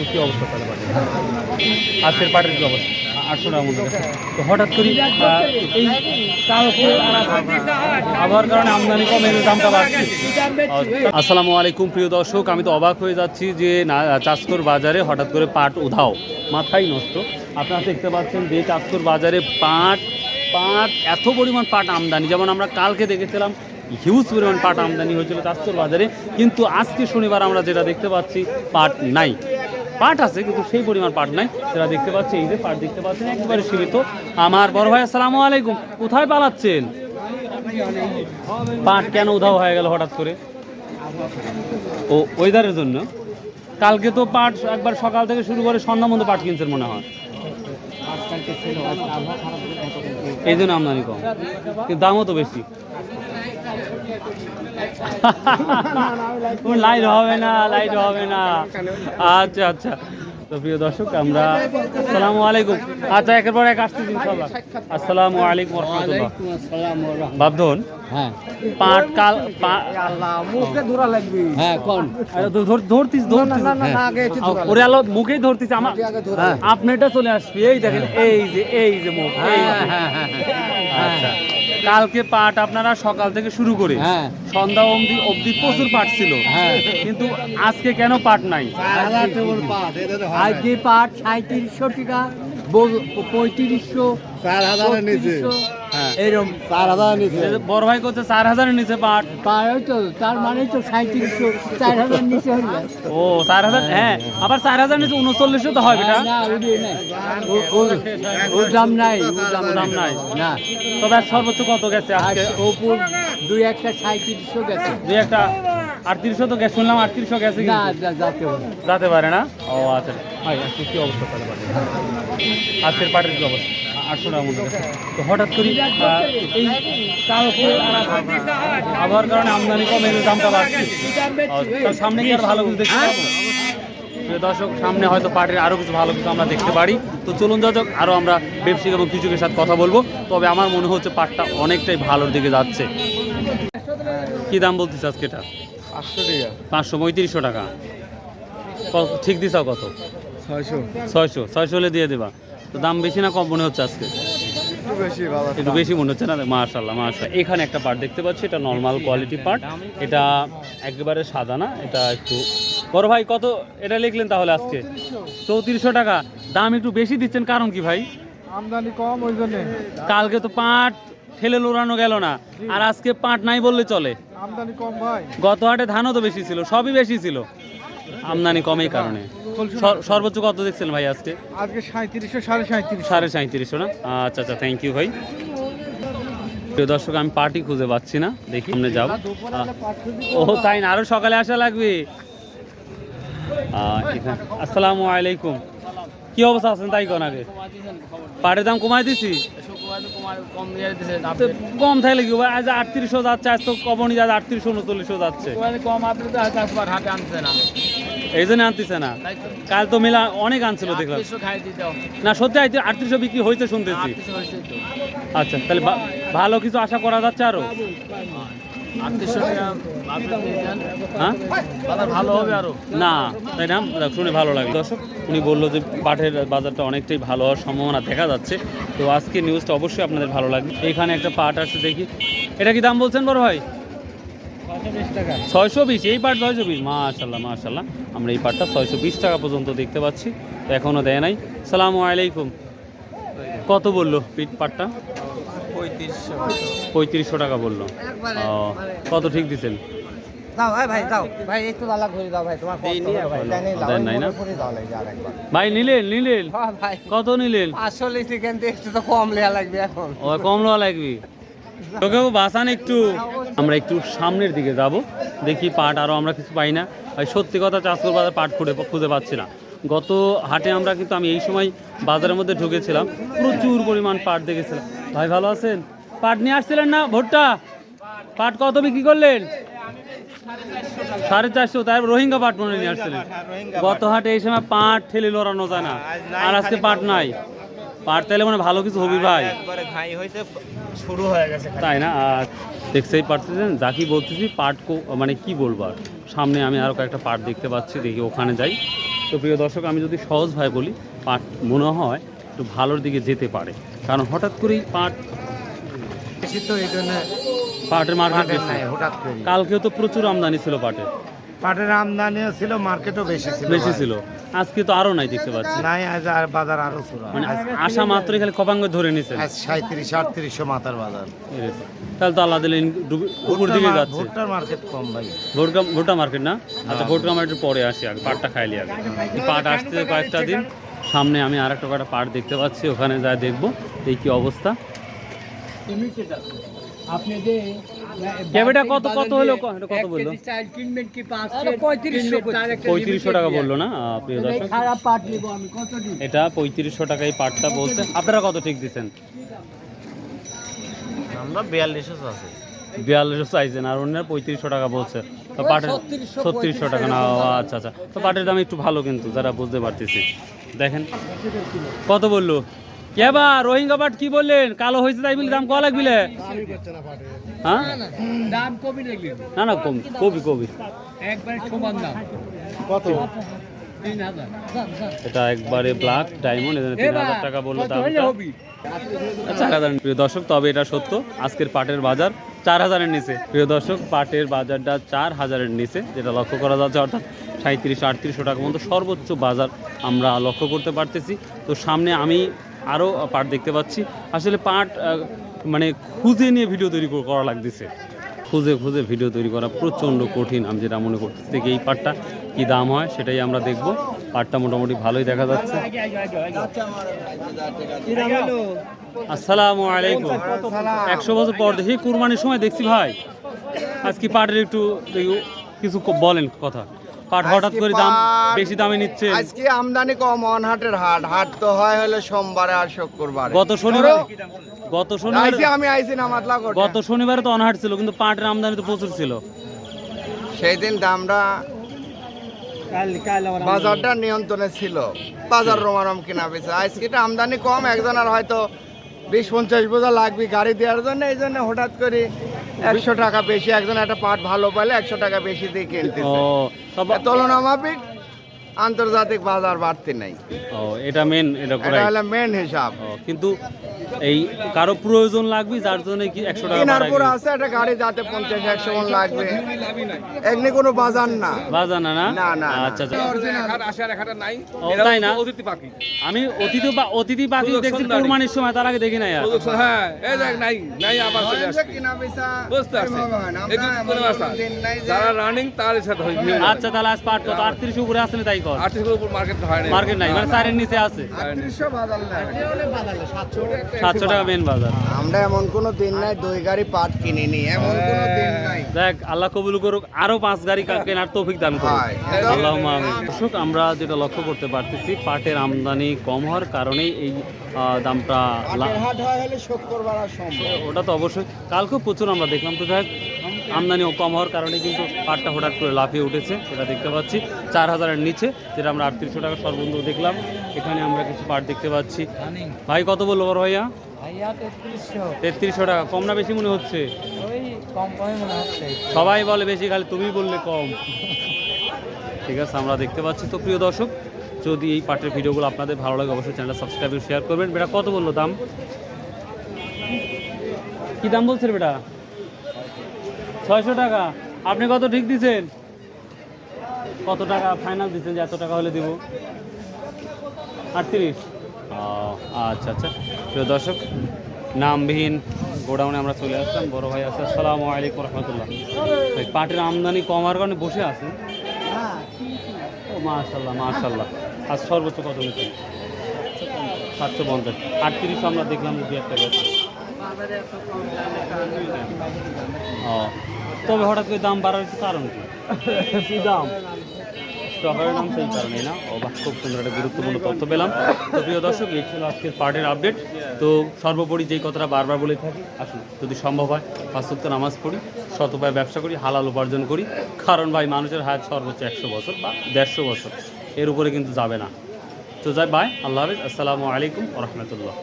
আজকে কি অবস্থা তাহলে পাটের আজকের পাটের কি অবস্থা? আটশো টাকা মতো তো হঠাৎ করে এই কালকে আবহাওয়ার কারণে আমদানি কমে দামটা বাড়ছে। আসসালামু আলাইকুম প্রিয় দর্শক। আমি তো অবাক হয়ে যাচ্ছি যে না চাষকর বাজারে হঠাৎ করে পাট উধাও মাথাই নষ্ট। আপনারা দেখতে পাচ্ছেন যে চাষকর বাজারে পাট পাট এত পরিমাণ পাট আমদানি। যেমন আমরা কালকে দেখেছিলাম হিউজ পরিমাণ পাট আমদানি হয়েছিল চাষকর বাজারে। কিন্তু আজকে শনিবার আমরা যেটা দেখতে পাচ্ছি পাট নাই। পাট আছে, কিন্তু সেই পরিমাণ পাট নাই। যেটা দেখতে পাচ্ছি, এই যে পাট দেখতে পাচ্ছেন, একেবারে সীমিত। আমার বড় ভাই, আসসালামু আলাইকুম। কোথায় পালাচ্ছেন? পাট কেন উধাও হয়ে গেল হঠাৎ করে? ও ওয়েদারের জন্য। কালকে তো পাট একবার সকাল থেকে শুরু করে সন্ধ্যা মধ্যে পাট কিনছেন মনে হয়। এই জন্য আমদানি কম। কিন্তু দামও তো বেশি। লাইট হবে না লাইট হবে না। আচ্ছা আচ্ছা। তো প্রিয় দর্শক আমরা আসসালামু আলাইকুম। আচ্ছা একের পর এক আসতেছি ইনশাল্লাহ আসসালামু আলাইকুম রহমতুল্লাহ বাবধন হ্যাঁ। পাট কাল পা- মুখে ধরা লাগবে। হ্যাঁ কোন? ধর- ধর- ধরতিস ধরতিস। ওরে আলো মুখেই ধরতিস। আমার হ্যাঁ। আপনারটা চলে আসবে। এই দেখেন এই যে এই যে মুখ হ্যাঁ হ্যাঁ। আচ্ছা। কালকে পাট আপনারা সকাল থেকে শুরু করে হ্যাঁ। সন্ধ্যা অবধি অবধি প্রচুর পাট ছিল হ্যাঁ। কিন্তু আজকে কেন পাট নাই আজকে পাট সাঁত্রিশশো টাকা পঁয়ত্রিশশো চার হাজারের নিচে ছত্রিশশো, হ্যাঁ চার হাজারের নিচে। বড় ভাই করছে চার হাজারের নিচে পাট। পার তো তার মানে তো সাঁত্রিশশো চার হাজার নিচে হয়ে যায় ও চার হাজার হ্যাঁ আবার চার হাজার নিচে উনচল্লিশশো তো হয় বেটা। না ওই নাই। ও- ওর- ওর দাম নাই ওর দাম দাম নাই। না। তবে সর্বোচ্চ কত গেছে আজকে? ওপর দুই একটা সাঁত্রিশশো গেছে। দুই একটা আটত্রিশশো তো গেছে শুনলাম আটত্রিশশো গেছে না যাতে পারে না? ও আচ্ছা। কি অবস্থা আজকের পাটের কি অবস্থা? আটশো টাকা মতো তো হঠাৎ করে এই কালকে আবহাওয়ার কারণে আমদানি কমে দামটা বাড়ছে। সামনে কি আর ভালো কিছু দেখতে পাবো? দর্শক সামনে হয়তো পাটের আরও কিছু ভালো কিছু আমরা দেখতে পারি। তো চলুন যাজক আরও আমরা ব্যবসায়িক এবং কৃষকের সাথে কথা বলব। তবে আমার মনে হচ্ছে পাটটা অনেকটাই ভালোর দিকে যাচ্ছে। কি দাম বলতেছে আজকে এটা? পাঁচশো টাকা। পাঁচশো পঁয়ত্রিশশো টাকা। ঠিক দিছাও কত? ছয়শো। ছয়শো ছয়শো হলে দিয়ে দেবা। তো দাম বেশি না কম মনে হচ্ছে আজকে? একটু বেশি মনে হচ্ছে না? মার্শাল্লাহ মার্শাল এখানে একটা পার্ট দেখতে পাচ্ছি এটা নর্মাল কোয়ালিটি পার্ট এটা একেবারে সাদা না এটা একটু বড় ভাই কত এটা লিখলেন তাহলে আজকে? চৌত্রিশশো টাকা। দাম একটু বেশি দিচ্ছেন কারণ কি ভাই? আমদানি কম ওই জন্য। কালকে তো পাট ঠেলে লোড়ানো গেল না। আর আজকে পাট নাই বললে চলে। আমদানি কম ভাই। গত হাটে ধানও তো বেশি ছিল সবই বেশি ছিল। আমদানি কম এই কারণে। সর্বোচ্চ কত দেখছেন ভাই আজকে? আজকে সাঁত্রিশশো সাড়ে সাঁত্রিশ সাড়ে সাঁত্রিশশো না? আচ্ছা আচ্ছা থ্যাংক ইউ ভাই। প্রিয় দর্শক আমি পার্টি খুঁজে পাচ্ছি না। দেখি সামনে যাব। ও তাই না? আরও সকালে আসা লাগবে। আসসালামু আলাইকুম। কি অবস্থা আছেন তাই কোন আগে? পাটের দাম কমাই দিছি? কম থাকলে কি ভাই আজ আটত্রিশশো যাচ্ছে আজ তো কমনি যাচ্ছে আটত্রিশশো উনচল্লিশশো যাচ্ছে। এই জন্য আনতেছে না। কাল তো মেলা অনেক আনছিল দেখলাম। না সত্যি আটত্রিশশো বিক্রি হয়েছে শুনতেছি। আচ্ছা তাহলে ভালো কিছু আশা করা যাচ্ছে আরও? হ্যাঁ? ভালো হবে আরও। না তাই না? শুনে ভালো লাগে দর্শক উনি বলল যে পাটের বাজারটা অনেকটাই ভালো হওয়ার সম্ভাবনা দেখা যাচ্ছে। তো আজকে নিউজটা অবশ্যই আপনাদের ভালো লাগবে। এখানে একটা পাট আছে দেখি। এটা কি দাম বলছেন বড় ভাই? ছয়শো বিশ এই পাট ছয়শো বিশ। মাশাল্লাহ মাশাল্লাহ আমরা এই পাটটা ছয়শো বিশ টাকা পর্যন্ত দেখতে পাচ্ছি। তো এখনও দেয় নাই। সালাম আলাইকুম। কত বলল পিট পাটটা? পঁয়ত্রিশশো। টাকা বলল। ও, কত ঠিক দিচ্ছেন দাও ভাই নিলেন নিলেন। হ্যাঁ কত নিলেন? আসলে কম লেয়া লাগবে এখন। ও কম লওয়া লাগবে। তোকেও বাসান একটু আমরা একটু সামনের দিকে যাব। দেখি পাট আরও আমরা কিছু পাই না। সত্যি কথা চাষকর বাজার পাট খুঁজে খুঁজে পাচ্ছি না। গত হাটে আমরা কিন্তু আমি এই সময় বাজারের মধ্যে ঢুকেছিলাম। প্রচুর পরিমাণ পাট দেখেছিলাম। ভাই ভালো আছেন? পাট নিয়ে আসছিলেন না ভোটটা? পাট কত বিক্রি করলেন? সাড়ে চারশো তাই রোহিঙ্গা পাট মনে নিয়ে আসছিলেন। গত হাটে এই সময় পাট ঠেলে লড়ানো যায় না। আর আজকে পাট নাই। পাট তাইলে মানে ভালো কিছু হবি ভাই। একবারে ঘাই হয়েছে শুরু হয়ে গেছে তাই না? আর দেখতেই পারতেছেন যাকে বলতেছি পাট কো- মানে কি বলব আর। সামনে আমি আরও কয়েকটা পাট দেখতে পাচ্ছি দেখি ওখানে যাই। তো প্রিয় দর্শক আমি যদি সহজ সহজভাবে বলি পাট মনে হয় একটু ভালোর দিকে যেতে পারে। কারণ হঠাৎ করেই পাট বেশি তো এই জন্য পাটের মার্কেট পাটের হঠাৎ করে কালকেও তো প্রচুর আমদানি ছিল পাটের। পাটের আমদানিও ছিল মার্কেটও বেশি ছিল। বেশি ছিল। আজকে তো আরও নাই দেখতে পাচ্ছি। নাই আজ আর বাজার আরও ছিল মানে আশা মাত্রই খালি কপাঙ্গ ধরে নিছেন। আজ সাঁত্রিশ আটত্রিশশো মাথার বাজার। তাহলে তো আল্লাহ দিলেন ডুবে- উপর দিকে যাচ্ছে। ভুট্টার মার্কেট কম ভাই। ভোটকা ভোটা মার্কেট না? আচ্ছা ভোটকা মার্কেটের পরে আসি আগে পাটটা খাইলি আগে। এই পাট আসতে কয়েকটা দিন। সামনে আমি আর একটা কটা পাট দেখতে পাচ্ছি ওখানে যা দেখব এই কি অবস্থা। আপনি যে ক্যাবেটা কত কত হলো? এটা কত বলল? চাল কিনবেন কি পাঁচ পঁয়ত্রিশশো টাকা বলল না প্রিয় দর্শক? খারাপ পাট নেব আমি কত দিন? এটা পঁয়ত্রিশশো টাকায় পাটটা বলছে। আপনারা কত ঠিক দিচ্ছেন? আমরা বিয়াল্লিশশো আছে। বিয়াল্লিশশো চাইছেন আর অন্যের পঁয়ত্রিশশো টাকা বলছে। তো পাটের ছত্রিশশো টাকা না ও, আচ্ছা আচ্ছা। তো পাটের দাম একটু ভালো কিন্তু যারা বুঝতে পারতেছি। দেখেন। কত বলল? কে বা রোহিঙ্গা পাট কি বললেন? কালো হয়েছে তাই বলে দাম কয়া লাগবিলে হ্যাঁ? দাম লাগবে না না কম কবি কবি। একবারে সমান দাম। কত? এটা একবারে ব্ল্যাক ডায়মন্ড এখানে তিন হাজার টাকা বলল দাম। চার হাজার। প্রিয় দর্শক তবে এটা সত্য আজকের পাটের বাজার চার হাজারের নিচে। প্রিয় দর্শক পাটের বাজারটা চার হাজারের নিচে যেটা লক্ষ্য করা যাচ্ছে অর্থাৎ সাঁত্রিশ আটত্রিশশো টাকা মতো সর্বোচ্চ বাজার আমরা লক্ষ্য করতে পারতেছি। তো সামনে আমি আরও পাট দেখতে পাচ্ছি। আসলে পাট মানে খুঁজে নিয়ে ভিডিও তৈরি করা লাগতেছে। খুঁজে খুঁজে ভিডিও তৈরি করা প্রচণ্ড কঠিন, আমি যেটা মনে করতেছি দেখি এই পাটটা কী দাম হয় সেটাই আমরা দেখব। পাটটা মোটামুটি ভালোই দেখা যাচ্ছে। আসসালামু আলাইকুম। একশো বছর পর দেখি, কুরবানির সময় দেখছি ভাই। আজকে পাটের একটু কিছু বলেন কথা। পাট হঠাৎ করে দাম বেশি দামে নিচ্ছে। আজকে আমদানি কম অনহাটের হাট। হাট তো হয় হলো সোমবারে আর শুক্রবারে। গত শনিবার গত শনিবার আমি আইসি না মাতলা করতে। গত শনিবারে তো অনহাট ছিল কিন্তু পাটের আমদানি তো প্রচুর ছিল। সেই দিন দামটা বাজারটা নিয়ন্ত্রণে ছিল। বাজার রোমারম কিনা বেচা। আজকে আমদানি কম একজনের হয়তো বিশ পঞ্চাশ বোঝা লাগবে গাড়ি দেওয়ার জন্য এই জন্য হঠাৎ করে একশো টাকা বেশি একজন একটা পাট ভালো পাইলে একশো টাকা বেশি দিয়ে কিনতে তুলনামাফিক আন্তর্জাতিক বাজার বাড়তি নাই। ও এটা মেন এটা এটা হলো মেন হিসাব। ও, কিন্তু এই কারও প্রয়োজন লাগবে যার জন্য কি একশো টাকা কেনার পর আছে একটা গাড়ি যাতে পঞ্চাশ একশো মন লাগবে। এমনি কোনো বাজার না। বাজার না না? না, না, না। আচ্ছা আচ্ছা। তাই না? আমি অতিথি বা অতিথি পাখি দেখছি কুরবানির সময় তার আগে দেখি নাই আর। হ্যাঁ এই দেখ নাই নাই আবার চলে আসছে। কিনা বেচা বুঝতে পারছি। না। এগুলো কোনো যারা রানিং তার সাথে আচ্ছা তাহলে আজ পাট কত আটত্রিশ উপরে না তাই কর। আর্থিক উপর মার্কেট হয় না মার্কেট নাই মানে চারের নিচে আছে। আটত্রিশশো বাজার নাই। সাতশো টাকা মেন বাজার। আমরা এমন কোনো দিন নাই দুই গাড়ি পাট কিনিনি এমন কোনো দিন নাই। দেখ আল্লাহ কবুল করুক আরও পাঁচ গাড়ি কা- কেনার তৌফিক দান করুক। হয়। আল্লাহ দর্শক আমরা যেটা লক্ষ্য করতে পারতেছি পাটের আমদানি কম হওয়ার কারণেই এই দামটা হাট হয় হলে ওটা তো অবশ্যই। কালকেও প্রচুর আমরা দেখলাম। তো যাই হোক, আমদানি কম হওয়ার কারণে কিন্তু পাটটা হঠাৎ করে লাফিয়ে উঠেছে এটা দেখতে পাচ্ছি। চার হাজারের নিচে যেটা আমরা আটত্রিশশো টাকা সর্বন্ধ দেখলাম এখানে আমরা কিছু পাট দেখতে পাচ্ছি। ভাই কত বলল বড় ভাইয়া? তেত্রিশশো। টাকা কম না বেশি মনে হচ্ছে? সবাই বলে বেশি খালি তুমি বললে কম। ঠিক আছে আমরা দেখতে পাচ্ছি। তো প্রিয় দর্শক যদি এই পাটের ভিডিওগুলো আপনাদের ভালো লাগে অবশ্যই চ্যানেলটা সাবস্ক্রাইব শেয়ার করবেন। বেটা কত বলল দাম? কি দাম বলছেন বেটা? ছয়শো টাকা। আপনি কত ঠিক দিচ্ছেন কত টাকা ফাইনাল দিচ্ছেন যে এত টাকা হলে দিব? আটত্রিশ। আচ্ছা আচ্ছা। প্রিয় দর্শক, নামবিহীন গোডাউনে আমরা চলে আসলাম। বড় ভাই আছে, আসসালামু আলাইকুম রহমতুল্লাহ। ভাই পাটের আমদানি কমার কারণে বসে আছেন ও মাশাল্লাহ মাশাল্লাহ আজ সর্বোচ্চ কত হয়েছে সাতশো পঞ্চাশ। আটত্রিশ আমরা দেখলাম দু একটা গেছে। ও তবে হঠাৎ করে দাম বাড়ার একটু কারণ কি? দাম? স্টকের নাম সেই কারণেই না। ও খুব সুন্দর একটা গুরুত্বপূর্ণ তথ্য পেলাম। তো প্রিয় দর্শক এই ছিল আজকের পার্টের আপডেট তো সর্বোপরি যেই কথাটা বারবার বলে থাকি আসুন যদি সম্ভব হয় পাঁচত্ব নামাজ পড়ি শত উপায় ব্যবসা করি হালাল উপার্জন করি। কারণ ভাই মানুষের হায়াত সর্বোচ্চ একশো বছর বা দেড়শো বছর। এর উপরে কিন্তু যাবে না। তো যাই বাই আল্লাহ হাফিজ। আসসালামু আলাইকুম রহমতুল্লাহ।